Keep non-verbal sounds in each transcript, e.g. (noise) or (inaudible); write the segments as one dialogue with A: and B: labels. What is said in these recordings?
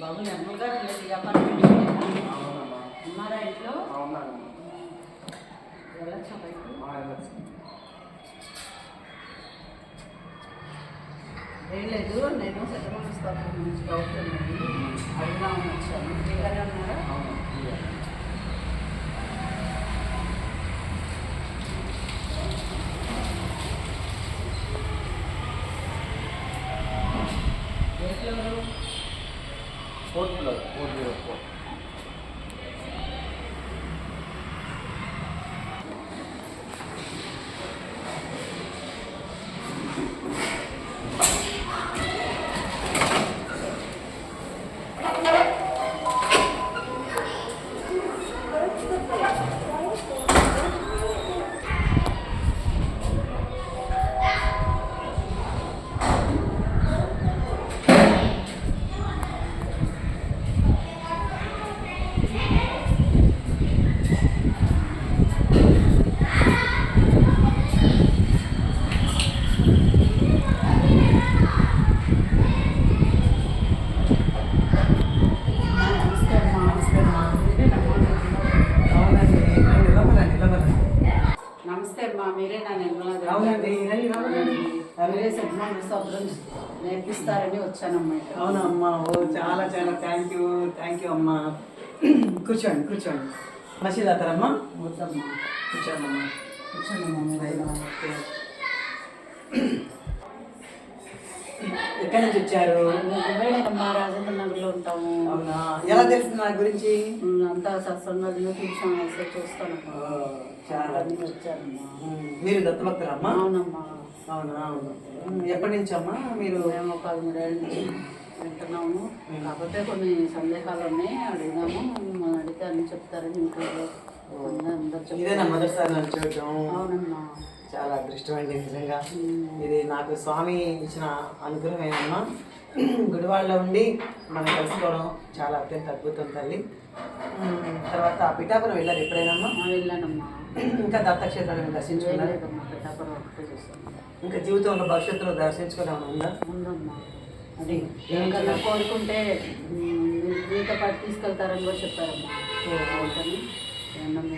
A: బాబు నిర్మల్ గారు లేదు అపార్ట్మెంట్ ఉన్నారా
B: ఇంట్లో? వెళ్ళొచ్చా ఏం లేదు
A: నేను సెకండ్ స్థాపన నుంచి డౌట్ ఉన్నాను
B: అడుగుదామని వచ్చాను. ఫ్రీగానే
A: Deus, pô. స్తోత్రం నేర్పిస్తారని వచ్చానమ్మా ఇక్కడ.
B: అవునా అమ్మా ఓ చాలా చాలా థ్యాంక్ యూ థ్యాంక్ యూ అమ్మా. కూర్చోండి కూర్చోండి. మసీదు అవుతారమ్మా
A: వద్దమ్మా
B: కూర్చోండి అమ్మా
A: కూర్చోండమ్మా మీరైనా.
B: ఎక్కడి నుంచి వచ్చారు?
A: నువ్వేనమ్మా రాజేంద్ర నగర్లో ఉంటాము.
B: అవునా? ఎలా తెలుస్తుంది నా గురించి?
A: అంతా సత్సంగాలు యూట్యూబ్ ఛానల్స్ చూస్తానమ్మా.
B: చాలా.
A: వచ్చానమ్మా.
B: మీరు దత్తభక్తులమ్మా?
A: అవునమ్మా.
B: అవునా? ఎప్పటి నుంచి అమ్మా మీరు?
A: మేము ఒక మూడేళ్ళ నుంచి వింటున్నాము. కాకపోతే కొన్ని సందేహాలు ఉన్నాయి అడిగినాము. మనం అడిగితే అన్ని చెప్తారని ఇంట్లో అందరు
B: ఇదే నా
A: చెప్తారు
B: మొదటిసారి నన్ను చూడటం?
A: అవునమ్మా.
B: చాలా అదృష్టం అండి నిజంగా. ఇది నాకు స్వామి ఇచ్చిన అనుగ్రహమేనమ్మా. గుడివాడలో ఉండి మనం కలుసుకోవడం చాలా అత్యంత అద్భుతం తల్లి. తర్వాత పిఠాపురం వెళ్ళారు ఎప్పుడైనామ్మా
A: ఆ, వెళ్ళానమ్మా.
B: ఇంకా దత్తక్షేత్రాలను దర్శించుకున్నారు?
A: పిఠాపురం ఒకటే
B: ఇంకా జీవితంలో భవిష్యత్తులో దర్శించుకోవడం ఉందా?
A: ఉందమ్మా. అది ఎవరికన్నా కోరుకుంటే మీతో పాటు తీసుకెళ్తారని కూడా చెప్పారమ్మా.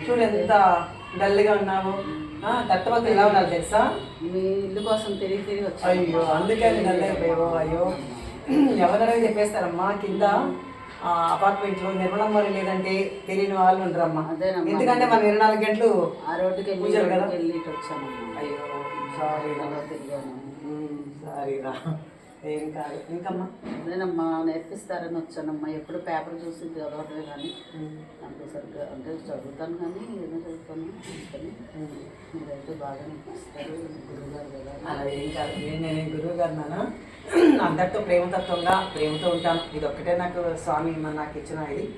B: చూడు ఎంత డల్గా ఉన్నావు. ఆ, దత్తభక్తులు ఎలా ఉండాలి తెలుసా?
A: మీ ఇల్లు కోసం తిరిగి తిరిగి వచ్చాను
B: అయ్యో అందుకని డల్ అయిపోయావు అయ్యో. ఎవరైనా చెప్పేస్తారమ్మా కింద? అపార్ట్మెంట్లో నిర్మలమ్మ లేదంటే తెలియని వాళ్ళు
A: అదేనమ్మా.
B: ఎందుకంటే మనం ఇరవై నాలుగు గంటలు
A: ఆ రోడ్డుకి వెళ్ళి వచ్చానమ్మా
B: అయ్యో సారీ
A: అలా తిరిగాను.
B: సారీ రా. ఏం కాదు. ఇంకమ్మా?
A: అదేనమ్మా నేర్పిస్తారని వచ్చానమ్మా. ఎప్పుడు పేపర్ చూసి చదవట్లే కానీ. నాకు సరిగ్గా అంటే చదువుతాను కానీ ఏదో చదువుతాను అందుకని. మీరైతే బాగా నేర్పిస్తారు గురువు గారు కదా.
B: అలా ఏం కాదు. నేను గురువు గారు నాన్న? అందరితో ప్రేమతత్వంగా ప్రేమతో ఉంటాను. ఇది ఒక్కటే నాకు స్వామి నాకు ఇచ్చిన ఇది.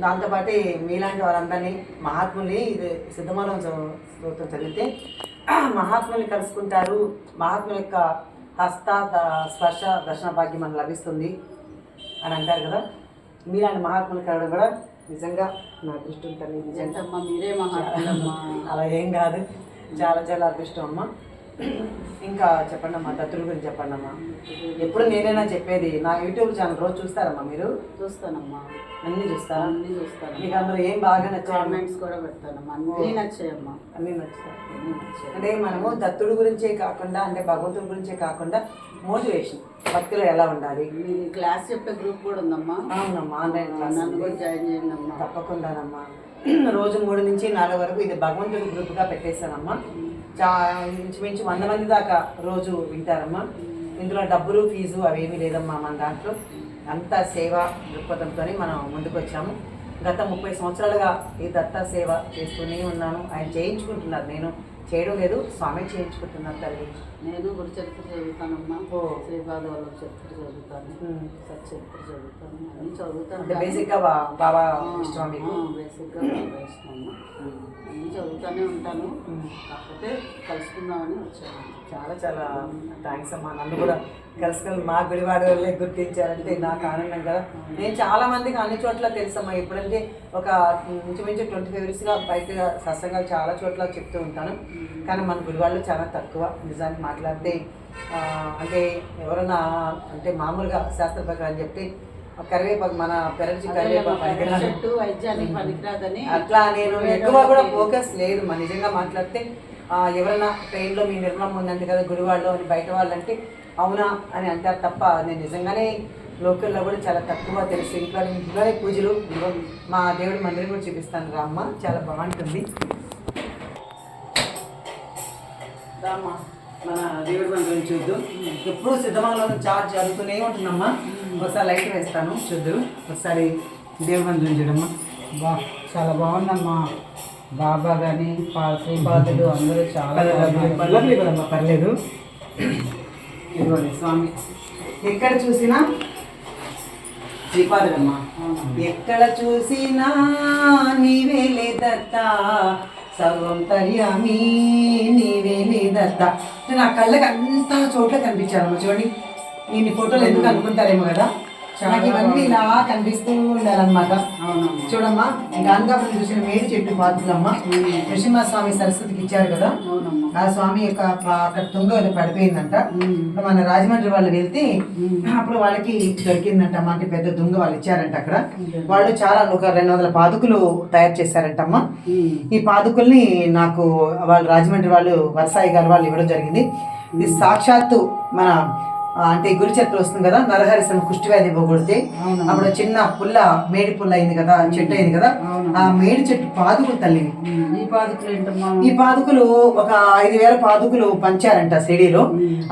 B: దాంతోపాటు మీలాంటి వారందరినీ మహాత్ముల్ని ఇది స్తోత్రం చదివితే మహాత్ముల్ని కలుసుకుంటారు. మహాత్ముల యొక్క హస్త ద- స్పర్శ దర్శన భాగ్యం మనకు లభిస్తుంది అని అంటారు కదా. మీలాంటి మహాత్ములు కలవడం కూడా నిజంగా నా అదృష్టం తల్లి నిజంగా.
A: మీరే మహాత్ములమ్మా.
B: అలా ఏం కాదు. చాలా చాలా అదృష్టం అమ్మా. ఇంకా చెప్పండి అమ్మా దత్తుల గురించి చెప్పండి అమ్మా. ఎప్పుడు నేనైనా చెప్పేది నా యూట్యూబ్ ఛానల్ రోజు చూస్తారమ్మా మీరు?
A: చూస్తానమ్మా.
B: అన్నీ చూస్తారా?
A: అన్నీ చూస్తాను
B: మీకు అందులో ఏం బాగా నచ్చాయి
A: కామెంట్స్ కూడా పెడతానమ్మా. అన్నీ నచ్చాయమ్మా.
B: అన్నీ
A: నచ్చాయి?
B: అంటే మనము దత్తుడి గురించే కాకుండా అంటే భగవంతుడి గురించే కాకుండా మోటివేషన్ భక్తిలో ఎలా ఉండాలి?
A: మీ క్లాస్ చెప్పే గ్రూప్ కూడా ఉందమ్మా.
B: అవునమ్మా ఆన్లైన్ క్లాస్
A: నన్ను కూడా జాయిన్ చేయండి అమ్మా.
B: తప్పకుండానమ్మా (clears throat) రోజు మూడు నుంచి నాలుగు వరకు ఇది భగవంతుడి గ్రూప్గా పెట్టేశానమ్మా. చా ఇంచుమించు వంద మంది దాకా రోజు వింటారమ్మా. ఇందులో డబ్బులు ఫీజు అవేమీ లేదమ్మా మన దాంట్లో. అంత సేవ దృక్పథంతో మనం ముందుకు వచ్చాము గత ముప్పై సంవత్సరాలుగా ఈ దత్త సేవ చేస్తూనే ఉన్నాను. ఆయన చేయించుకుంటున్నారు. నేను చేయడం లేదు స్వామి చేయించుకుంటున్నారు తల్లి.
A: నేను గురు చరిత్ర చదువుతానమ్మా. శ్రీపాద వాళ్ళ చరిత్ర చదువుతాను. సచ్చరిత్ర చదువుతాను. అన్నీ చదువుతాను.
B: అంటే బేసిక్గా బాబా ఇష్టమా మీకు?
A: బేసిక్గా బాగా ఇష్టమమ్మా అన్నీ చదువుతూనే ఉంటాను. కాకపోతే కలుసుకుందామని వచ్చాను.
B: చాలా చాలా థ్యాంక్స్ అమ్మా. నన్ను కూడా కలుసుకొని మా గుడివాడ వాళ్ళే గుర్తించారంటే నాకు ఆనందం కదా. నేను చాలా మందికి అన్ని చోట్ల తెలుసమ్మా. ఎప్పుడంటే ఒక ఇంచుమించు ట్వంటీ ఫైవ్ ఇయర్స్గా బయట సత్సంగాలు చాలా చోట్ల చెప్తూ ఉంటాను. కానీ మన గుడివాళ్ళు చాలా తక్కువ నిజానికి మాట్లాడితే అంటే ఎవరన్నా అంటే మామూలుగా శాస్త్ర ప్రకారం చెప్తే కరివేపాకు మన పెరటి కరివేపాకు అట్లా నేను ఎక్కువ కూడా ఫోకస్ లేదు మా నిజంగా మాట్లాడితే ఎవరైనా ట్రైన్లో మీ నిర్మలం ఉందండి కదా గుడివాడలో అని బయట వాళ్ళంటే అవునా అని అంటారు తప్ప నేను నిజంగానే లోకల్లో కూడా చాలా తక్కువ తెలుసు. ఇంట్లో ఇంట్లోనే పూజలు మా దేవుడి మందిరం కూడా చూపిస్తాను రామ్మ చాలా బాగుంటుంది. మన దేవుడి మందిరం చూద్దు. ఎప్పుడు సిద్ధమంగళం చార్జ్ జరుగుతూనే ఉంటుందమ్మా ఒకసారి లైట్ వేస్తాను చూద్దు. ఒకసారి దేవుడి మందిరం చూడమ్మా
A: బా చాలా బాగుందమ్మా. బాబా కానీ శ్రీపాదులు అందరూ చాలా.
B: పర్లేదు కదమ్మా పర్లేదు ఇదిగోండి స్వామి. ఎక్కడ చూసినా శ్రీపాదులమ్మా. ఎక్కడ చూసినా నీవేలే దత్త సర్వం నీవేలే దత్త. అంటే నా కళ్ళకి అంత చోట్ల కనిపించారమ్మా చూడండి ఇన్ని ఫోటోలు ఎందుకు అనుకుంటారేమో కదా. నాకు ఇవన్నీ ఇలా కనిపిస్తూ ఉండాలన్నమాట. చూడమ్మా గాంధాపురం చూసిన మేడి చెట్టు పాత్రలమ్మ. నరసింహస్వామి సరస్వతికి ఇచ్చారు కదా. ఆ స్వామి యొక్క అక్కడ తుంగ పడిపోయిందంట. మన రాజమండ్రి వాళ్ళు వెళ్తే. అప్పుడు వాళ్ళకి దొరికిందంట అమ్మ అంటే పెద్ద దుంగ వాళ్ళు ఇచ్చారంట అక్కడ. వాళ్ళు చాలా ఒక రెండు వందల పాదుకులు తయారు చేశారంటమ్మా. ఈ పాదుకుల్ని నాకు వాళ్ళు రాజమండ్రి వాళ్ళు వరసాయి గారు వాళ్ళు ఇవ్వడం జరిగింది. ఇది సాక్షాత్తు మన అంటే గురుచరిత్ర వస్తుంది కదా నరహరిశన కుష్టి వ్యాధి పోగొడితే. అప్పుడు చిన్న పుల్ల మేడి పుల్ల అయింది కదా చెట్టు అయింది కదా. ఆ మేడి చెట్టు పాదుకులు తల్లివి
A: ఉమ్. ఈ పాదుకులు
B: ఈ పాదుకులు ఒక ఐదు వేల పాదుకులు పంచారంట సిడీలో.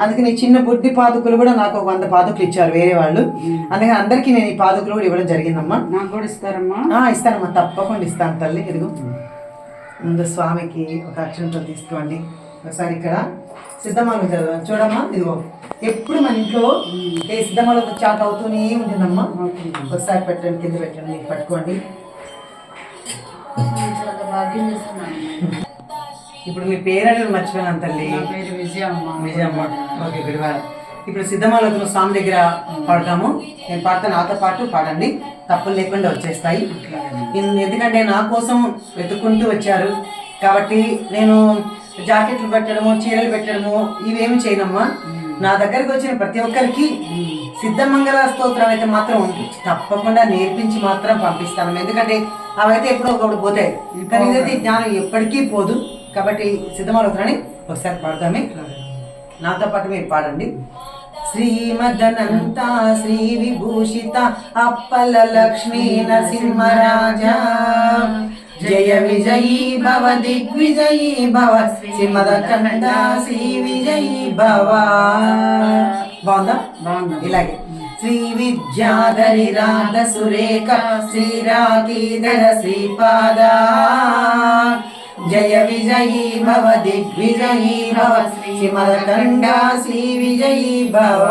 B: అందుకని చిన్న బుడ్డి పాదుకులు కూడా నాకు ఒక వంద పాదుకులు ఇచ్చారు వేరే వాళ్ళు. అందుకని అందరికీ నేను ఈ పాదుకులు కూడా ఇవ్వడం జరిగిందమ్మా.
A: నాకు కూడా ఇస్తారమ్మా.
B: ఇస్తానమ్మా తప్పకుండా ఇస్తాను తల్లి ఇదిగో. ముందు స్వామికి ఒక అక్షంతో తీసుకోండి. ఒకసారి ఇక్కడ సిద్ధమాలు చూడమ్మా ఇదిగో. ఎప్పుడు మన ఇంట్లో సిద్ధమాలు చాట్ అవుతూనే ఉంటుందమ్మా. ఒకసారి పెట్టండి కింద పెట్టండి పట్టుకోండి. ఇప్పుడు మీ పేరు మర్చిపోయినాను తల్లి.
A: విజయమ్మ.
B: విజయమ్మ. ఓకే ఇప్పుడు సిద్ధమాలతున్న స్వామి దగ్గర పాడతాము. నేను పాడతా నాతో పాటు పాడండి. తప్పులు లేకుండా వచ్చేస్తాయి. ఎందుకంటే నా కోసం వెతుక్కుంటూ వచ్చారు. కాబట్టి నేను జాకెట్లు పెట్టడము చీరలు పెట్టడము ఇవేమి చేయనమ్మా. నా దగ్గరకు వచ్చిన ప్రతి ఒక్కరికి సిద్ధమంగళ స్తోత్రం అయితే మాత్రం తప్పకుండా నేర్పించి మాత్రం పంపిస్తాను. ఎందుకంటే అవైతే ఎప్పుడో ఒకప్పుడు పోతాయి. కానీ ఇదైతే జ్ఞానం ఎప్పటికీ పోదు. కాబట్టి సిద్ధమాలవుతారని ఒకసారి పాడతామే నాతో పాటు మీరు పాడండి. శ్రీమదనంత శ్రీ విభూషిత అప్పల లక్ష్మీ నరసింహరాజా. జయ విజయీ భవ దిగ్విజయీ భవ శ్రీమద కంద శ్రీ విజయీ భవ బాగుందా
A: బాగుంది
B: ఇలాగే శ్రీ విద్యాధరి రాధ సురేఖ శ్రీరాకీధర శ్రీపాద జయ విజయీ భవ దిగ్విజయీ భవ శ్రీమదకండ శ్రీ విజయీ భవ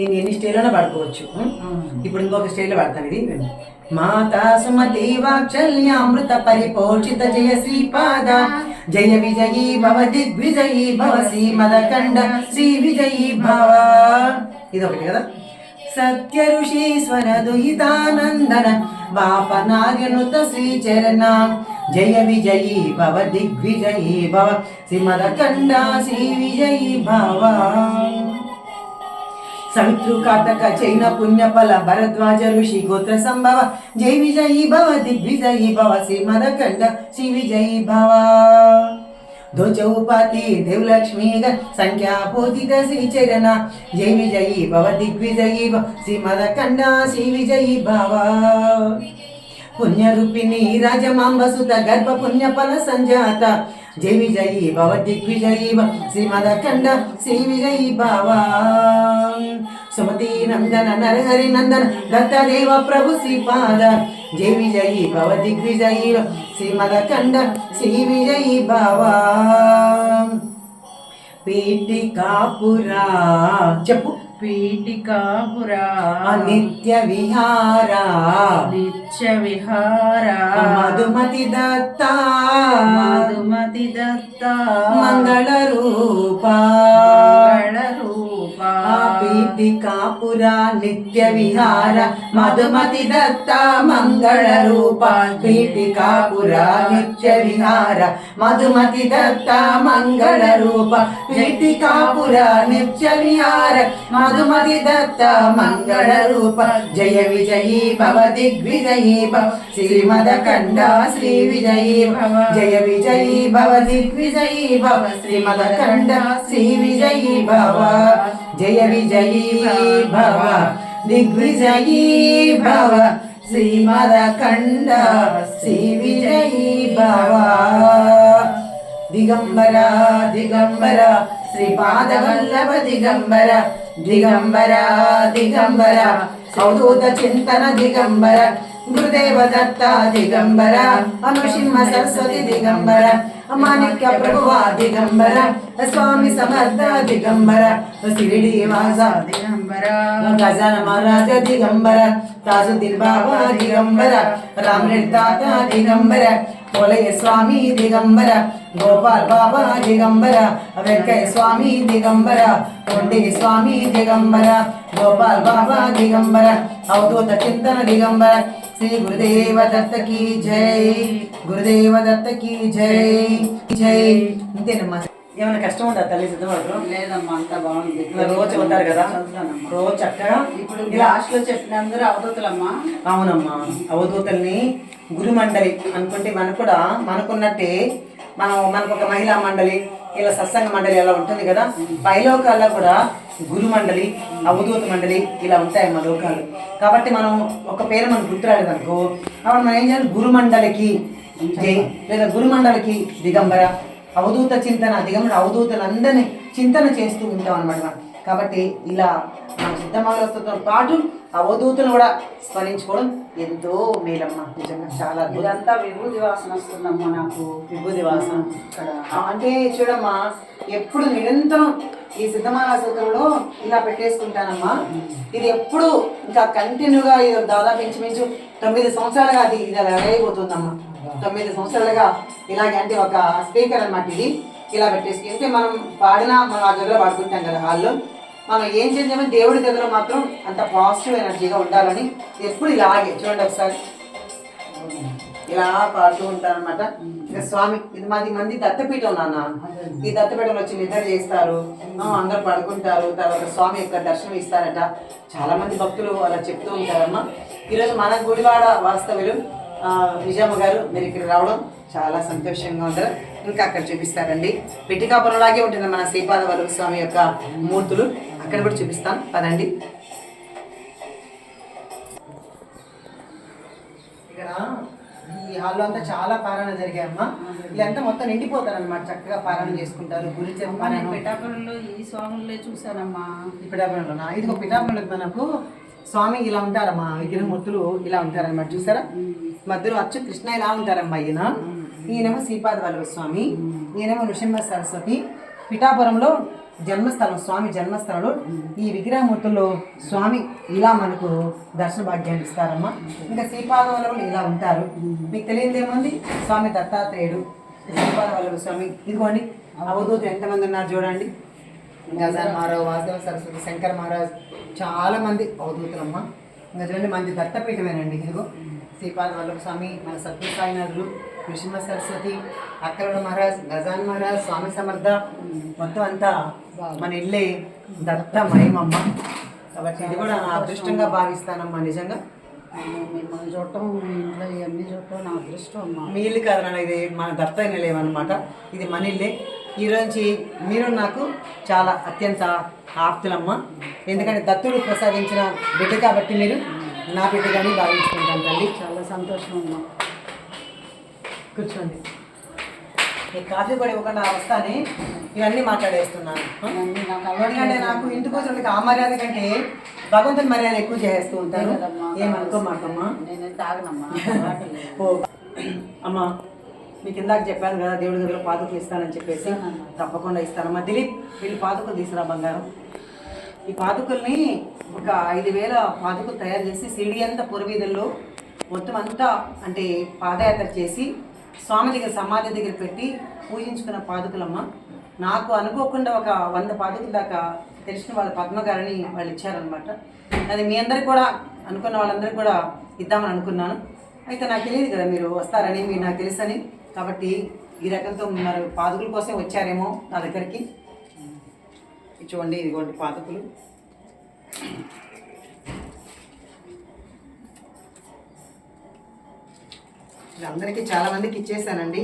B: నేను ఎన్ని స్టేజ్లోనే పడుకోవచ్చు ఇప్పుడు ఇంకొక స్టేజ్లో పడతాను ఇది మాతా సుమతి వాత్సల్యామృత పరిపోషిత జయ శ్రీపాద. జయ విజయీ భవ దిగ్విజయీ భవ శ్రీమదకండ శ్రీ విజయీ భవ. ఇది ఒకటి కదా. సత్య ఋషీశ్వర దుహితానందన. బాప నార్యనుత శ్రీచరణ. జయ విజయీ భవ దిగ్విజయీ భవ. శ్రీమదకండ శ్రీ విజయీ భవ. సవితృకాతక చైన పుణ్యఫల భరద్వాజ ఋషి గోత్ర సంభవ జై విజయీ భవ దిగ్విజయీ భవ శ్రీమద కండ శ్రీ విజయీ భవ. ధ్వజౌపాతి దేవలక్ష్మీ సంఖ్యా పోతిక శ్రీచరణ. జై విజయీ భవ దిగ్విజయీ భవ శ్రీమద కండ శ్రీ విజయీ భవ. పుణ్యరూపిణి రాజమాంబసుత గర్భ పుణ్యఫల సంజాత. జై విజయీ భవ దిగ్విజయీ శ్రీ శ్రీమద శ్రీ విజయీ భవ సుమతి నందన నరహరి నందన దత్తదేవ ప్రభు శ్రీపాద జై విజయీ భవ దిగ్విజయీ శ్రీ శ్రీమద శ్రీ విజయీ భవ పీటి కాపురా చెప్పు
A: పీఠికాపురా
B: నిత్య విహారా.
A: నిత్య విహార.
B: మధుమతి దత్త.
A: మధుమతి దత్త.
B: మంగళ రూప
A: మంగళ రూప
B: పీఠికాపుర నిత్య విహార మధుమతి దత్త మంగళ రూప పీఠికాపుర నిత్య విహార మధుమతి దత్త మంగళ రూప పీఠికాపుర నిత్య విహార మధుమతి దత్త మంగళ రూప జయ విజయీ భవ దిగ్విజయీ భవ శ్రీమద కండ శ్రీ విజయీ భవ జయ విజయీ భవ దిగ్విజయీ భవ శ్రీమద కండ శ్రీ విజయీ భవ జయ విజయీ భవ దిగ్విజయీ భవ శ్రీమద కండ శ్రీ విజయీ భవ దిగంబర దిగంబర శ్రీపాదవల్లభ దిగంబర దిగంబర దిగంబర సౌదూత చింతన దిగంబర గురుదేవ దత్త దిగంబర అనుసింహ సరస్వతి దిగంబర మాణిక్య ప్రభువ దిగంబర స్వామి పోలయ్య స్వామి దిగంబర గోపాల్ బాబా దిగంబర వెంకయ్య స్వామి దిగంబర కొండి స్వామి దిగంబర గోపాల్ బాబా దిగంబర అవధూత చింతన దిగంబర శ్రీ గురుదేవ దత్త కీ జై గురుదేవ దత్త కీ జై జై ఇంతేనమ్మా ఏమైనా కష్టం ఉందా తల్లి సిద్ధపడరు
A: లేదమ్మా అంతా బాగుంది.
B: రోజు ఉంటారు కదా. రోజు చక్కగా
A: ఇప్పుడు
B: ఇలా
A: లాస్ట్లో చెప్పిన అందరూ అవధూతులమ్మా.
B: అవునమ్మా. అవధూతల్ని గురు మండలి అనుకుంటే మనకు కూడా మనకున్నట్టే మనం మనకు ఒక మహిళా మండలి ఇలా సత్సంగ మండలి అలా ఉంటుంది కదా. పైలోకాల్లో కూడా గురు మండలి అవధూత మండలి ఇలా ఉంటాయి మా లోకాలు. కాబట్టి మనం ఒక పేరు మనం గుర్తురాలేదు అనుకో అప్పుడు మనం ఏం చేయాలి? గురు మండలికి జై లేదా గురు మండలికి దిగంబర అవధూత చింతన దిగంబర అవధూతలందరినీ చింతన చేస్తూ ఉంటాం అనమాట మనం. కాబట్టి ఇలా మన సిద్ధమంగళతో పాటు అవధూతను కూడా స్మరించుకోవడం ఎంతో మేలమ్మ. నిజంగా చాలా
A: ఇదంతా విభూతి వాసన వస్తుందమ్మా నాకు.
B: విభూతి వాసన అంటే చూడమ్మా ఎప్పుడు నిరంతరం ఈ సిద్ధమాల సూత్రంలో ఇలా పెట్టేసుకుంటానమ్మా. ఇది ఎప్పుడు ఇంకా కంటిన్యూగా ఇది దాదాపు ఇంచుమించు తొమ్మిది సంవత్సరాలుగా అది ఇది అలా అయిపోతుందమ్మా తొమ్మిది సంవత్సరాలుగా ఇలాగే అంటే ఒక స్పీకర్ అన్నమాట ఇది. ఇలా పెట్టేసి అంటే మనం పాడినా మనం ఆ గదిలో పాడుకుంటాం కదా హాల్లో. మనం ఏం చేద్దామని దేవుడి గదిలో మాత్రం అంత పాజిటివ్ ఎనర్జీగా ఉండాలని ఎప్పుడు ఇలాగే చూడండి ఒకసారి. ఇలా పాడుతూ ఉంటారనమాట ఇంకా స్వామి ఇది మాది మంది దత్తపీఠం నాన్న. ఈ దత్తపీఠంలో వచ్చి నిద్ర చేస్తారు. అందరూ పడుకుంటారు. తర్వాత స్వామి యొక్క దర్శనం ఇస్తారట. చాలా మంది భక్తులు అలా చెప్తూ ఉంటారమ్మా. ఈరోజు మన గుడివాడ వాస్తవులు ఆ, విజయమ్మ గారు మీరు ఇక్కడ రావడం చాలా సంతోషంగా ఉంటారు ఇంకా అక్కడ చూపిస్తారండి. పిట్టికాపురంలాగే ఉంటుంది మన శ్రీపాద వల్లభ స్వామి యొక్క మూర్తులు. అక్కడ కూడా చూపిస్తాను. పదండి. ఇక్కడ ఈ హాల్లో అంతా చాలా పారాయణ జరిగాయమ్మా. ఇదంతా మొత్తం నిండిపోతారు అనమాట చక్కగా పారాయణ చేసుకుంటారు. గురి
A: అమ్మా, నేను
B: పారాయణ.
A: పిఠాపురంలో ఈ స్వాములే చూసానమ్మా
B: పిఠాపురంలో మనకు స్వామి ఇలా ఉంటారమ్మా. విగ్రహమూర్తులు ఇలా ఉంటారన్నమాట. చూసారా? మధ్యలో అచ్చు కృష్ణ ఇలా ఉంటారమ్మా ఈయన. ఈయనేమో శ్రీపాద వల్లభ స్వామి ఈయనేమో నృసింహ సరస్వతి. పిఠాపురంలో జన్మస్థలం స్వామి జన్మస్థలంలో ఈ విగ్రహమూర్తుల్లో స్వామి ఇలా మనకు దర్శన భాగ్యాన్ని ఇస్తారమ్మా. ఇంకా శ్రీపాద వల్లభులు ఇలా ఉంటారు. మీకు తెలియదేముంది స్వామి దత్తాత్రేయుడు శ్రీపాద వల్లభ స్వామి. ఇదిగోండి అవధూత ఎంతమంది ఉన్నారు చూడండి. గజాన్ మహారాజ్ వాసుదేవ సరస్వతి శంకర్ మహారాజ్ చాలా మంది అవధూతులమ్మ ఇంకా రెండు మంది దత్తపీఠమేనండి. ఇదిగో శ్రీపాద వల్లభ స్వామి మన సత్య సాయినాథులు నృసింహ సరస్వతి అక్కరుడ మహారాజ్ గజాన్ మహారాజ్ స్వామి సమర్థ మొత్తం అంతా మన ఇల్లే దత్త మహిమమ్మ. కాబట్టి ఇది కూడా నా అదృష్టంగా భావిస్తానమ్మా నిజంగా.
A: మిమ్మల్ని చూడటం మీ ఇంట్లో ఇవన్నీ చూడటం నా అదృష్టం అమ్మా.
B: మీ ఇల్లు కాదు నాన్న ఇది మన దత్త నిలయం ఇది మన ఇల్లే. ఈ నుంచి మీరు నాకు చాలా అత్యంత ఆప్తులమ్మ. ఎందుకంటే దత్తుడు ప్రసాదించిన బిడ్డ కాబట్టి మీరు నా బిడ్డగానే భావించుకుంటాను తల్లి.
A: చాలా సంతోషం అమ్మా.
B: కూర్చోండి. ఈ కాఫీ కూడా ఇవ్వకుండా వస్తానే ఇవన్నీ మాట్లాడేస్తున్నాను. ఎందుకంటే నాకు ఇంటికి వచ్చిన ఆ మర్యాద కంటే భగవంతుని మర్యాద ఎక్కువ చేస్తూ ఉంటాను
A: నేనే తాగనమ్మా.
B: ఓ. అమ్మా మీకు ఇందాక చెప్పాను కదా దేవుడి దగ్గర పాదుకలు ఇస్తానని చెప్పేసి. తప్పకుండా ఇస్తానమ్మా. దిలీప్ వీళ్ళు పాదుకలు తీసుకురా బంగారం. ఈ పాదుకల్ని ఒక ఐదు వేల పాదుకలు తయారు చేసి సిడి అంతా పూర్వీధుల్లో మొత్తం అంతా అంటే పాదయాత్ర చేసి స్వామి దగ్గర సమాధి దగ్గర పెట్టి పూజించుకున్న పాదుకులమ్మ. నాకు అనుకోకుండా ఒక వంద పాదుకుల దాకా తెలిసిన వాళ్ళ పద్మగారిని వాళ్ళు ఇచ్చారనమాట అది మీ అందరికి కూడా అనుకున్న వాళ్ళందరికీ కూడా ఇద్దామని అనుకున్నాను. అయితే నాకు తెలియదు కదా మీరు వస్తారని మీరు నాకు తెలుసని. కాబట్టి ఈ రకంతో మరి పాదుకుల కోసం వచ్చారేమో నా దగ్గరికి. చూడండి ఇదిగోండి పాదుకులు. అందరికీ చాలా మందికి ఇచ్చేసానండి.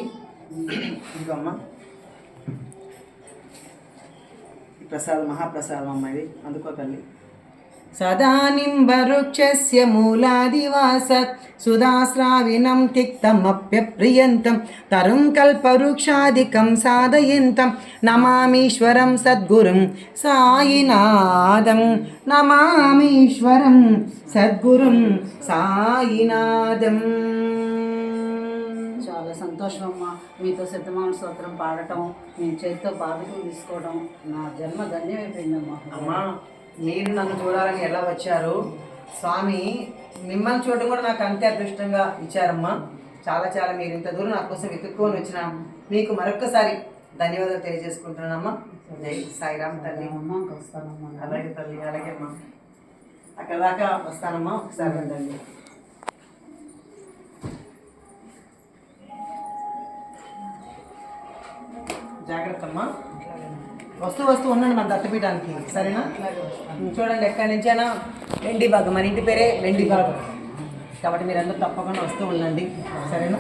B: ఇదిగో అమ్మ మహాప్రసాదం అమ్మ ఇది. అందుకో తల్లి. సదానింబరుక్షస్య మూలాదివాసత్ సుధాస్రావినం తిక్తమప్యప్రియంతం తరుం కల్పవృక్షాదికం సాధయంతం నమామీశ్వరం సద్గురుం సాయినాథం నమామీశ్వరం సద్గురుం సాయినాథం
A: సంతోషం అమ్మా మీతో సిద్ధమాన స్తోత్రం పాడటం మీ చేతితో బాధకులు తీసుకోవడం నా జన్మ ధన్యమైపోయిందమ్మా.
B: అమ్మా మీరు నన్ను చూడాలని ఎలా వచ్చారు? స్వామి మిమ్మల్ని చూడడం కూడా నాకు అంతే అదృష్టంగా ఇచ్చారమ్మా. చాలా చాలా మీరు ఇంత దూరం నా కోసం వెతుక్కొని వచ్చిన మీకు మరొక్కసారి ధన్యవాదాలు తెలియజేసుకుంటున్నానమ్మా. జై సాయిరామ్ తల్లి. అలాగే తల్లి అలాగే అమ్మా. అక్కడ దాకా వస్తానమ్మా. ఒకసారి రండి. జాగ్రత్త అమ్మా వస్తూ వస్తూ ఉండండి మన దత్తపీఠానికి సరేనా? చూడండి ఎక్కడి అయినా వెండి భాగం మన ఇంటి పేరే వెండి భాగం. కాబట్టి మీరందరూ తప్పకుండా వస్తూ ఉండండి సరేనా?